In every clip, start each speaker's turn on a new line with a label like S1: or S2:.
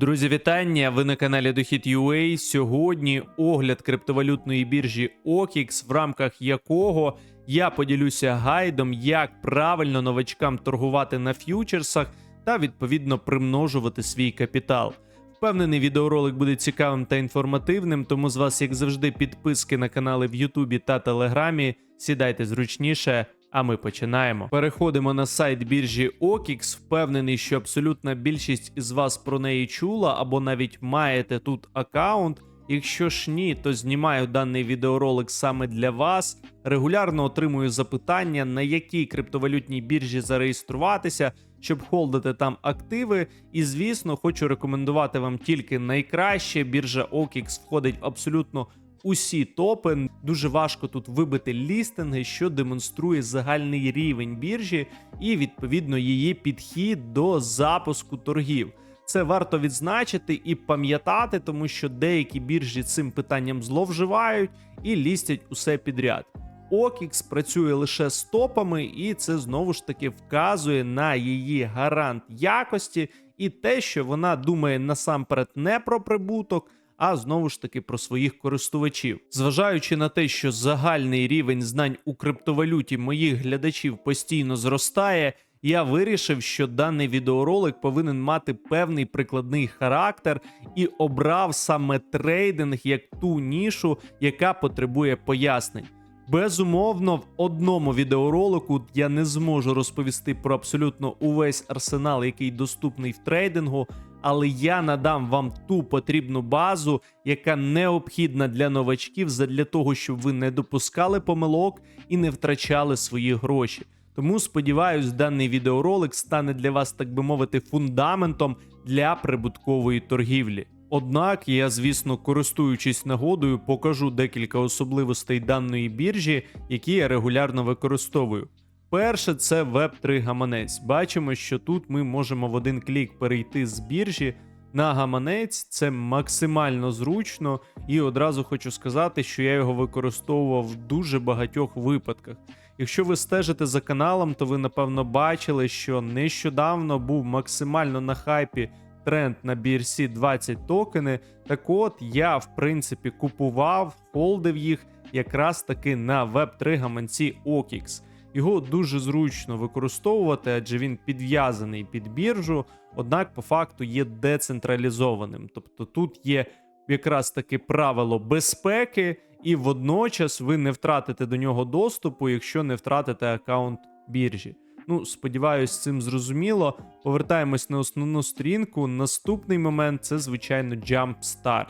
S1: Друзі, вітання! Ви на каналі Дохід.UA. Сьогодні огляд криптовалютної біржі OKX, в рамках якого я поділюся гайдом, як правильно новачкам торгувати на ф'ючерсах та відповідно примножувати свій капітал. Впевнений, відеоролик буде цікавим та інформативним, тому з вас, як завжди, підписки на канали в Ютубі та Телеграмі. Сідайте зручніше, а ми починаємо. Переходимо на сайт біржі OKX. Впевнений, що абсолютна більшість із вас про неї чула або навіть маєте тут аккаунт. Якщо ж ні, то знімаю даний відеоролик саме для вас. Регулярно отримую запитання, на якій криптовалютній біржі зареєструватися, щоб холдити там активи. І звісно, хочу рекомендувати вам тільки найкраще. Біржа OKX входить абсолютно усі топи. Дуже важко тут вибити лістинги, що демонструє загальний рівень біржі і відповідно її підхід до запуску торгів. Це варто відзначити і пам'ятати, тому що деякі біржі цим питанням зловживають і лістять усе підряд. OKX працює лише з топами, і це знову ж таки вказує на її гарант якості і те, що вона думає насамперед не про прибуток, а знову ж таки про своїх користувачів. Зважаючи на те, що загальний рівень знань у криптовалюті моїх глядачів постійно зростає, я вирішив, що даний відеоролик повинен мати певний прикладний характер і обрав саме трейдинг як ту нішу, яка потребує пояснень. Безумовно, в одному відеоролику я не зможу розповісти про абсолютно увесь арсенал, який доступний в трейдингу, але я надам вам ту потрібну базу, яка необхідна для новачків, задля того, щоб ви не допускали помилок і не втрачали свої гроші. Тому сподіваюсь, даний відеоролик стане для вас, так би мовити, фундаментом для прибуткової торгівлі. Однак я, звісно, користуючись нагодою, покажу декілька особливостей даної біржі, які я регулярно використовую. Перше, це Web3 гаманець. Бачимо, що тут ми можемо в один клік перейти з біржі на гаманець. Це максимально зручно, і одразу хочу сказати, що я його використовував в дуже багатьох випадках. Якщо ви стежите за каналом, то ви напевно бачили, що нещодавно був максимально на хайпі тренд на BRC 20 токени. Так от я, в принципі, купував, холдив їх якраз таки на Web3 гаманці OKX. Його дуже зручно використовувати, адже він підв'язаний під біржу, однак по факту є децентралізованим. Тобто тут є якраз таки правило безпеки, і водночас ви не втратите до нього доступу, якщо не втратите аккаунт біржі. Ну, сподіваюсь, цим зрозуміло. Повертаємось на основну сторінку. Наступний момент це, звичайно, Jump Start.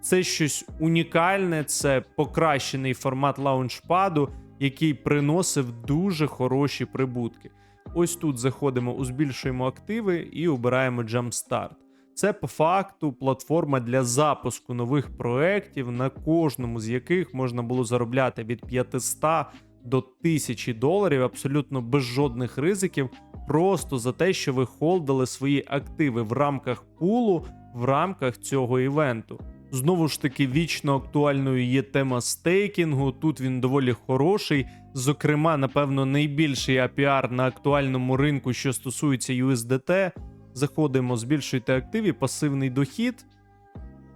S1: Це щось унікальне, це покращений формат лаунчпаду, який приносив дуже хороші прибутки. Ось тут заходимо у збільшуємо активи і обираємо Jumpstart. Це по факту платформа для запуску нових проєктів, на кожному з яких можна було заробляти від 500 до 1000 доларів абсолютно без жодних ризиків, просто за те, що ви холдили свої активи в рамках пулу, в рамках цього івенту. Знову ж таки, вічно актуальною є тема стейкінгу. Тут він доволі хороший. Зокрема, напевно, найбільший APR на актуальному ринку, що стосується USDT. Заходимо, збільшуйте активі, пасивний дохід.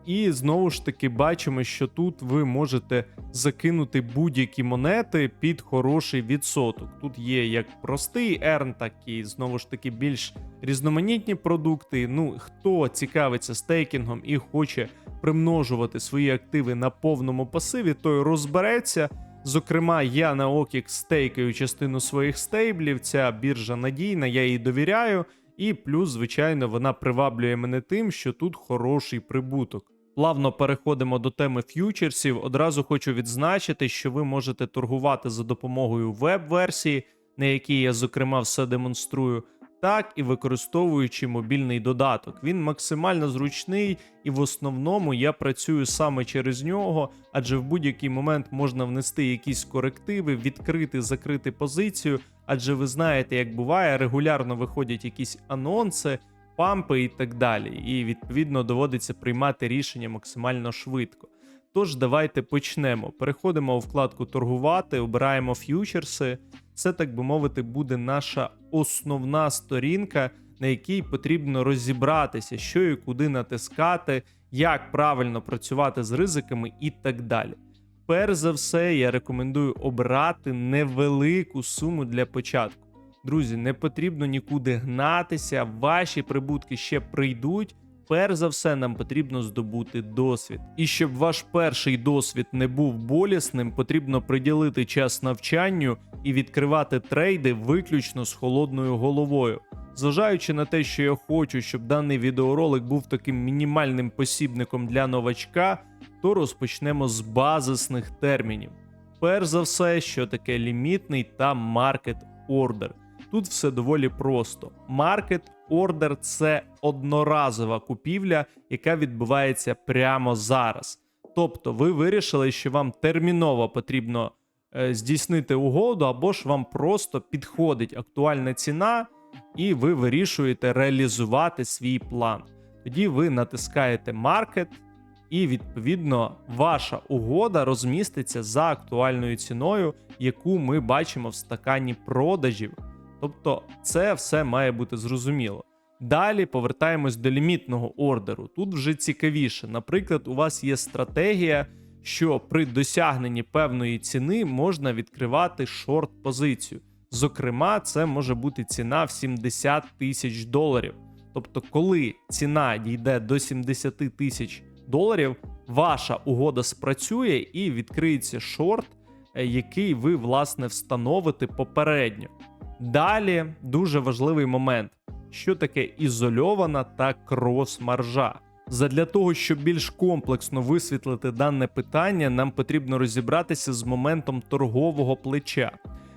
S1: І знову ж таки бачимо, що тут ви можете закинути будь-які монети під хороший відсоток. Тут є як простий ерн, так і знову ж таки більш різноманітні продукти. Ну, хто цікавиться стейкінгом і хоче примножувати свої активи на повному пасиві, той розбереться. Зокрема, я на OKX стейкаю частину своїх стейблів. Ця біржа надійна, я їй довіряю. І плюс, звичайно, вона приваблює мене тим, що тут хороший прибуток. Плавно переходимо до теми ф'ючерсів. Одразу хочу відзначити, що ви можете торгувати за допомогою веб-версії, на якій я, зокрема, все демонструю, так і використовуючи мобільний додаток. Він максимально зручний, і в основному я працюю саме через нього, адже в будь-який момент можна внести якісь корективи, відкрити, закрити позицію. Адже ви знаєте, як буває, регулярно виходять якісь анонси, пампи і так далі. І відповідно доводиться приймати рішення максимально швидко. Тож давайте почнемо. Переходимо у вкладку торгувати, обираємо ф'ючерси. Це, так би мовити, буде наша основна сторінка, на якій потрібно розібратися, що і куди натискати, як правильно працювати з ризиками і так далі. Перш за все, я рекомендую обрати невелику суму для початку. Друзі, не потрібно нікуди гнатися, ваші прибутки ще прийдуть. Перш за все, нам потрібно здобути досвід. І щоб ваш перший досвід не був болісним, потрібно приділити час навчанню і відкривати трейди виключно з холодною головою. Зважаючи на те, що я хочу, щоб даний відеоролик був таким мінімальним посібником для новачка, то розпочнемо з базисних термінів. Перш за все, що таке лімітний та маркет ордер. Тут все доволі просто. Маркет ордер це одноразова купівля, яка відбувається прямо зараз. Тобто, ви вирішили, що вам терміново потрібно е, здійснити угоду, або ж вам просто підходить актуальна ціна, і ви вирішуєте реалізувати свій план. Тоді ви натискаєте маркет, і відповідно ваша угода розміститься за актуальною ціною, яку ми бачимо в стакані продажів. Тобто, це все має бути зрозуміло. Далі повертаємось до лімітного ордеру. Тут вже цікавіше. Наприклад, у вас є стратегія, що при досягненні певної ціни можна відкривати шорт-позицію. Зокрема, це може бути ціна в 70 тисяч доларів. Тобто, коли ціна дійде до 70 тисяч доларів, ваша угода спрацює і відкриється шорт, е, який ви, власне, встановите попередньо. Далі дуже важливий момент, що таке ізольована та крос-маржа. Задля того, щоб більш комплексно висвітлити дане питання, нам потрібно розібратися з моментом торгового плеча.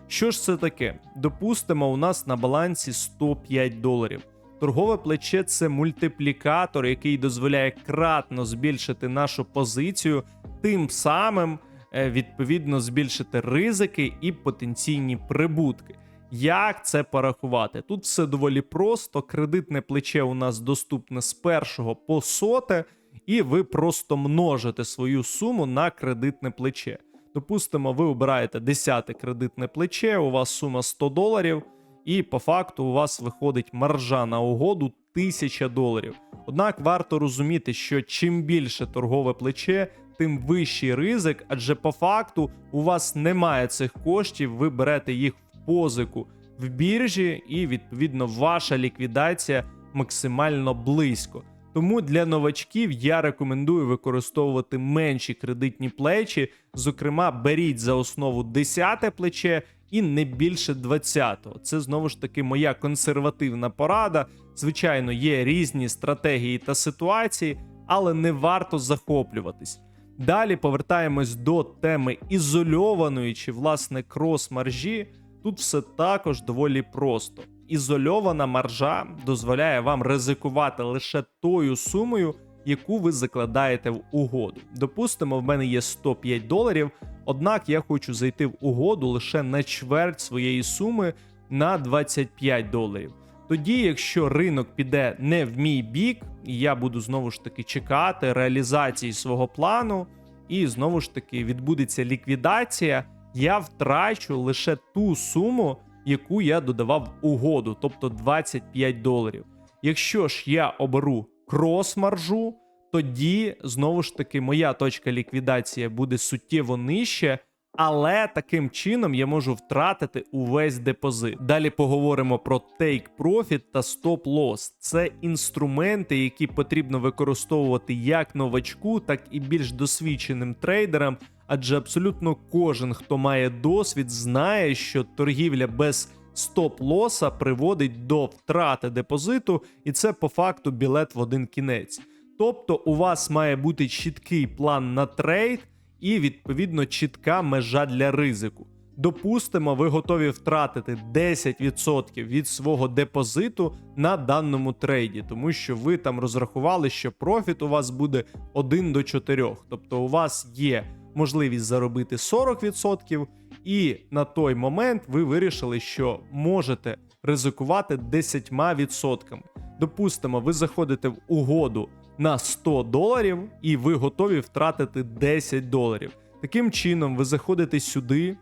S1: Що ж це таке? Допустимо, у нас на балансі 105 доларів. Торгове плече це мультиплікатор, який дозволяє кратно збільшити нашу позицію, тим самим е, відповідно збільшити ризики і потенційні прибутки. Як це порахувати? Тут все доволі просто. Кредитне плече у нас доступне з першого по соте, і ви просто множите свою суму на кредитне плече. Допустимо, ви обираєте 10 кредитне плече, у вас сума 100 доларів, і по факту у вас виходить маржа на угоду 1000 доларів. Однак варто розуміти, що чим більше торгове плече, тим вищий ризик, адже по факту у вас немає цих коштів, ви берете їх позику в біржі, і відповідно ваша ліквідація максимально близько. Тому для новачків я рекомендую використовувати менші кредитні плечі. Зокрема, беріть за основу 10 плече і не більше 20-го. Це знову ж таки моя консервативна порада. Звичайно, є різні стратегії та ситуації, але не варто захоплюватись. Далі повертаємось до теми ізольованої чи власне крос-маржі. Тут все також доволі просто. Ізольована маржа дозволяє вам ризикувати лише тою сумою, яку ви закладаєте в угоду. Допустимо, в мене є 105 доларів, однак я хочу зайти в угоду лише на чверть своєї суми на 25 доларів. Тоді, якщо ринок піде не в мій бік, я буду знову ж таки чекати реалізації свого плану, і знову ж таки відбудеться ліквідація, я втрачу лише ту суму, яку я додавав угоду, тобто 25 доларів. Якщо ж я оберу крос-маржу, тоді знову ж таки моя точка ліквідації буде суттєво нижче, але таким чином я можу втратити увесь депозит. Далі поговоримо про Take Profit та Stop Loss. Це інструменти, які потрібно використовувати як новачку, так і більш досвідченим трейдерам. Адже абсолютно кожен, хто має досвід, знає, що торгівля без стоп-лоса приводить до втрати депозиту, і це по факту білет в один кінець. Тобто, у вас має бути чіткий план на трейд і відповідно чітка межа для ризику. Допустимо, ви готові втратити 10% від свого депозиту на даному трейді, тому що ви там розрахували, що профіт у вас буде 1 до 4. Тобто у вас є можливість заробити 40%, і на той момент ви вирішили, що можете ризикувати 10%. Допустимо, ви заходите в угоду на 100 доларів, і ви готові втратити 10 доларів. Таким чином, ви заходите сюди,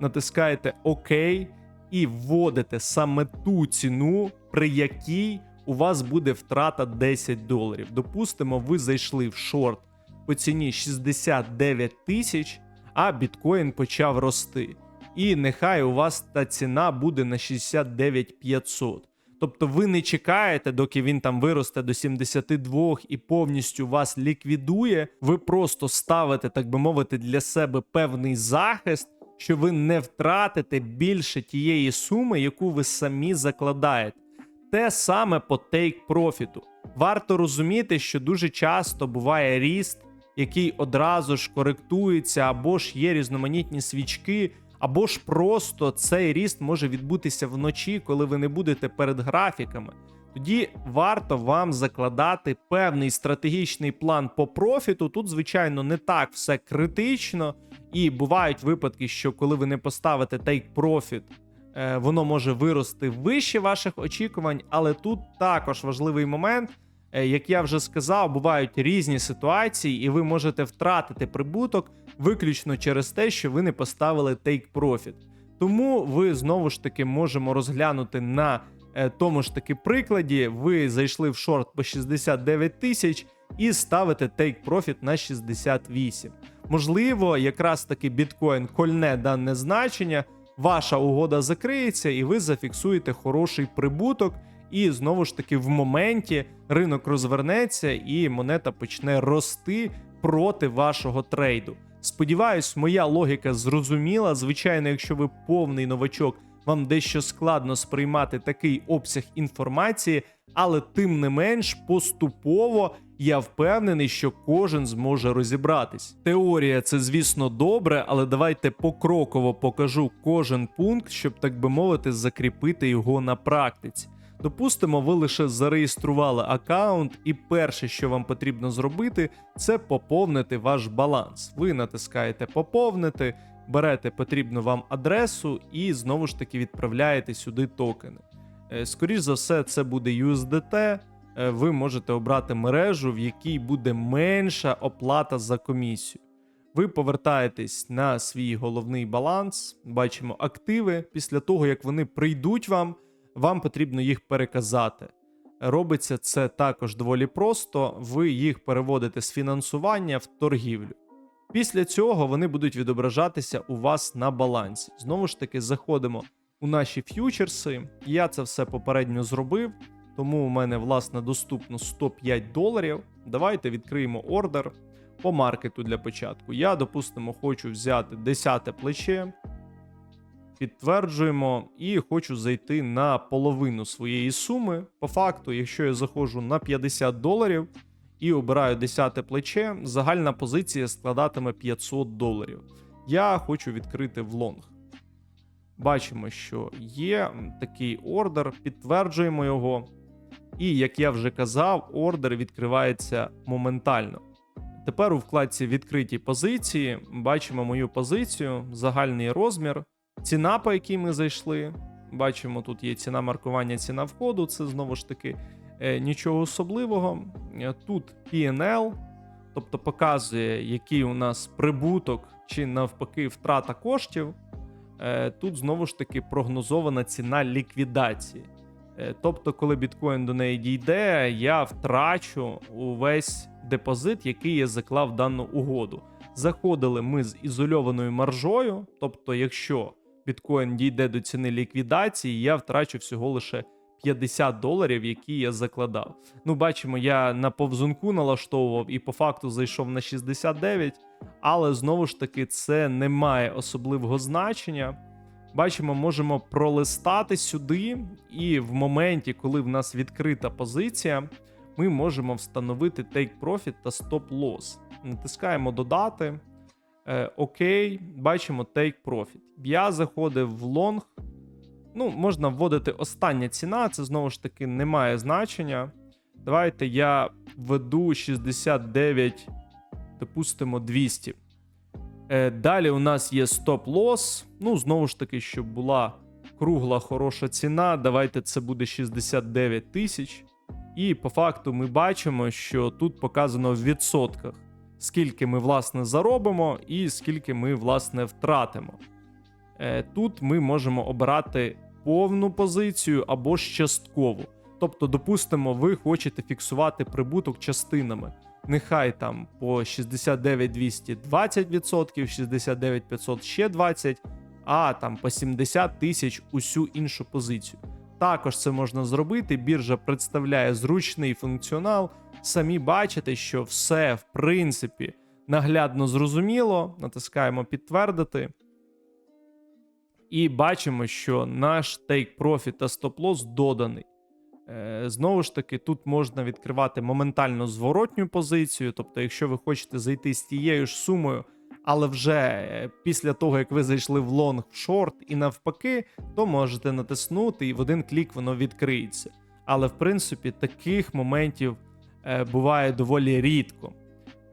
S1: натискаєте ОК, і вводите саме ту ціну, при якій у вас буде втрата 10 доларів. Допустимо, ви зайшли в шорт по ціні 69 тисяч, а біткоін почав рости. І нехай у вас та ціна буде на 69 500. Тобто ви не чекаєте, доки він там виросте до 72 і повністю вас ліквідує. Ви просто ставите, так би мовити, для себе певний захист, що ви не втратите більше тієї суми, яку ви самі закладаєте. Те саме по тейк профіту. Варто розуміти, що дуже часто буває ріст, який одразу ж коректується, або ж є різноманітні свічки, або ж просто цей ріст може відбутися вночі, коли ви не будете перед графіками. Тоді варто вам закладати певний стратегічний план по профіту. Тут, звичайно, не так все критично, і бувають випадки, що коли ви не поставите profit, е, воно може вирости вище ваших очікувань, але тут також важливий момент. Е, Як я вже сказав, бувають різні ситуації, і ви можете втратити прибуток виключно через те, що ви не поставили take profit. Тому ви знову ж таки можемо розглянути на е, тому ж таки прикладі. Ви зайшли в шорт по 69 тисяч і ставите take profit на 68. Можливо, якраз таки біткоін кольне дане значення, ваша угода закриється, і ви зафіксуєте хороший прибуток. І знову ж таки, в моменті ринок розвернеться і монета почне рости проти вашого трейду. Сподіваюсь, моя логіка зрозуміла. Звичайно, якщо ви повний новачок, вам дещо складно сприймати такий обсяг інформації, але тим не менш поступово я впевнений, що кожен зможе розібратись. Теорія це, звісно, добре, але давайте покроково покажу кожен пункт, щоб так би мовити, закріпити його на практиці. Допустимо, ви лише зареєстрували аккаунт, і перше, що вам потрібно зробити, це поповнити ваш баланс. Ви натискаєте поповнити, берете потрібну вам адресу і знову ж таки відправляєте сюди токени. Е, Скоріш за все, це буде USDT. Е, Ви можете обрати мережу, в якій буде менша оплата за комісію. Ви повертаєтесь на свій головний баланс, бачимо активи. Після того, як вони прийдуть вам, вам потрібно їх переказати. Робиться це також доволі просто. Ви їх переводите з фінансування в торгівлю. Після цього вони будуть відображатися у вас на балансі. Знову ж таки, заходимо у наші ф'ючерси. Я це все попередньо зробив, тому у мене власне доступно 105 доларів. Давайте відкриємо ордер по маркету для початку. Я, допустимо, хочу взяти 10 плече. Підтверджуємо і хочу зайти на половину своєї суми. По факту, якщо я заходжу на 50 доларів і обираю 10 плече, загальна позиція складатиме 500 доларів. Я хочу відкрити в лонг. Бачимо, що є такий ордер, підтверджуємо його. І, як я вже казав, ордер відкривається моментально. Тепер у вкладці відкриті позиції бачимо мою позицію, загальний розмір, ціна, по якій ми зайшли. Бачимо, тут є ціна маркування, ціна входу. Це знову ж таки е, нічого особливого. Е, Тут PNL, тобто показує, який у нас прибуток чи навпаки втрата коштів. Е, Тут знову ж таки прогнозована ціна ліквідації. Тобто, коли біткоін до неї дійде, я втрачу увесь депозит, який я заклав дану угоду. Заходили ми з ізольованою маржою. Тобто, якщо біткоін дійде до ціни ліквідації, я втрачу всього лише 50 доларів, які я закладав. Ну, бачимо, я на повзунку налаштовував і по факту зайшов на 69, але знову ж таки це не має особливого значення. Бачимо, можемо пролистати сюди, і в моменті, коли в нас відкрита позиція, ми можемо встановити take profit та stop loss. Натискаємо додати. Е, Окей, бачимо take profit. Я заходив в лонг. Ну, можна вводити остання ціна, це знову ж таки не має значення. Давайте я введу 69, допустимо, 200. Е, Далі у нас є стоп-лосс. Ну, знову ж таки, щоб була кругла хороша ціна. Давайте це буде 69 тисяч. І по факту ми бачимо, що тут показано в відсотках, скільки ми власне заробимо, і скільки ми власне втратимо. Е, Тут ми можемо обирати повну позицію або ж часткову. Тобто, допустимо, ви хочете фіксувати прибуток частинами. Нехай там по 69 200 20%, 69 500 ще 20%, а там по 70 тисяч усю іншу позицію. Також це можна зробити. Біржа представляє зручний функціонал. Самі бачите, що все в принципі наглядно зрозуміло. Натискаємо підтвердити. І бачимо, що наш take profit та стоп-лосс доданий. Е, Знову ж таки, тут можна відкривати моментально зворотню позицію. Тобто, якщо ви хочете зайти з тією ж сумою, але вже після того, як ви зайшли в лонг в шорт і навпаки, то можете натиснути і в один клік воно відкриється. Але в принципі таких моментів е, буває доволі рідко.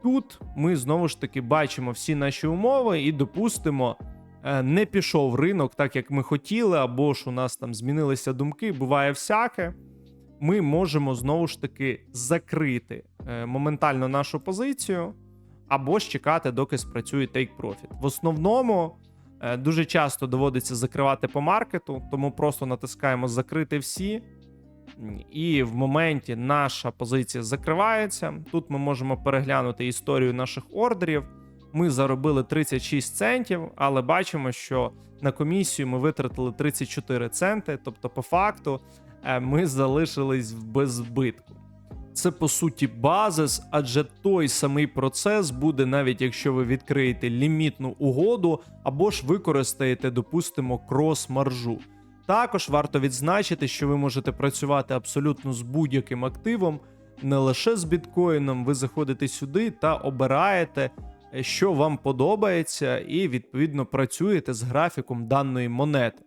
S1: Тут ми знову ж таки бачимо всі наші умови і допустимо, е, не пішов ринок так, як ми хотіли, або ж у нас там змінилися думки, буває всяке. Ми можемо знову ж таки закрити е, моментально нашу позицію, або ж чекати, доки спрацює Take Profit. В основному е, дуже часто доводиться закривати по маркету, тому просто натискаємо закрити всі. І в моменті наша позиція закривається. Тут ми можемо переглянути історію наших ордерів. Ми заробили 36 центів, але бачимо, що на комісію ми витратили 34 центи. Тобто, по факту, е, ми залишились в беззбитку. Це по суті базис, адже той самий процес буде, навіть якщо ви відкриєте лімітну угоду або ж використаєте, допустимо, крос-маржу. Також варто відзначити, що ви можете працювати абсолютно з будь-яким активом, не лише з біткоїном. Ви заходите сюди та обираєте, е, що вам подобається, і відповідно працюєте з графіком даної монети.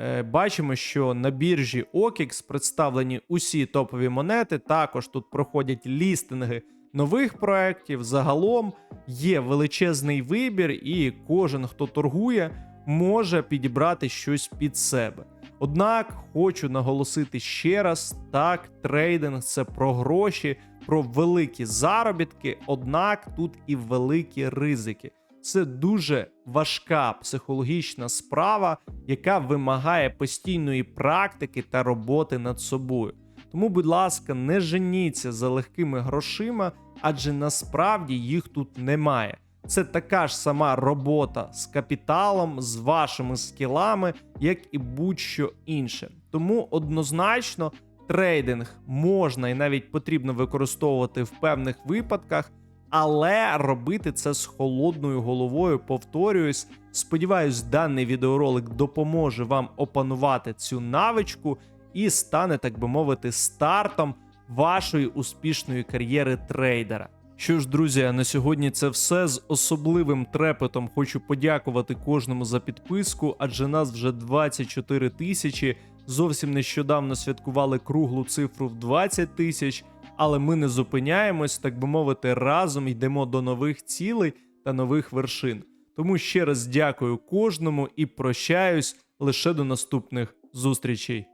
S1: Е, Бачимо, що на біржі OKX представлені усі топові монети. Також тут проходять лістинги нових проєктів. Загалом є величезний вибір, і кожен, хто торгує, може підібрати щось під себе. Однак хочу наголосити ще раз: так, трейдинг це про гроші, про великі заробітки, однак тут і великі ризики. Це дуже важка психологічна справа, яка вимагає постійної практики та роботи над собою. Тому, будь ласка, не женіться за легкими грошима, адже насправді їх тут немає. Це така ж сама робота з капіталом, з вашими скілами, як і будь-що інше. Тому однозначно трейдинг можна і навіть потрібно використовувати в певних випадках, але робити це з холодною головою. Повторююсь, сподіваюсь, даний відеоролик допоможе вам опанувати цю навичку і стане, так би мовити, стартом вашої успішної кар'єри трейдера. Що ж, друзі, на сьогодні це все з особливим трепетом. Хочу подякувати кожному за підписку, адже нас вже 24 тисячі. Зовсім нещодавно святкували круглу цифру в 20 тисяч, але ми не зупиняємось, так би мовити, разом йдемо до нових цілей та нових вершин. Тому ще раз дякую кожному і прощаюсь лише до наступних зустрічей.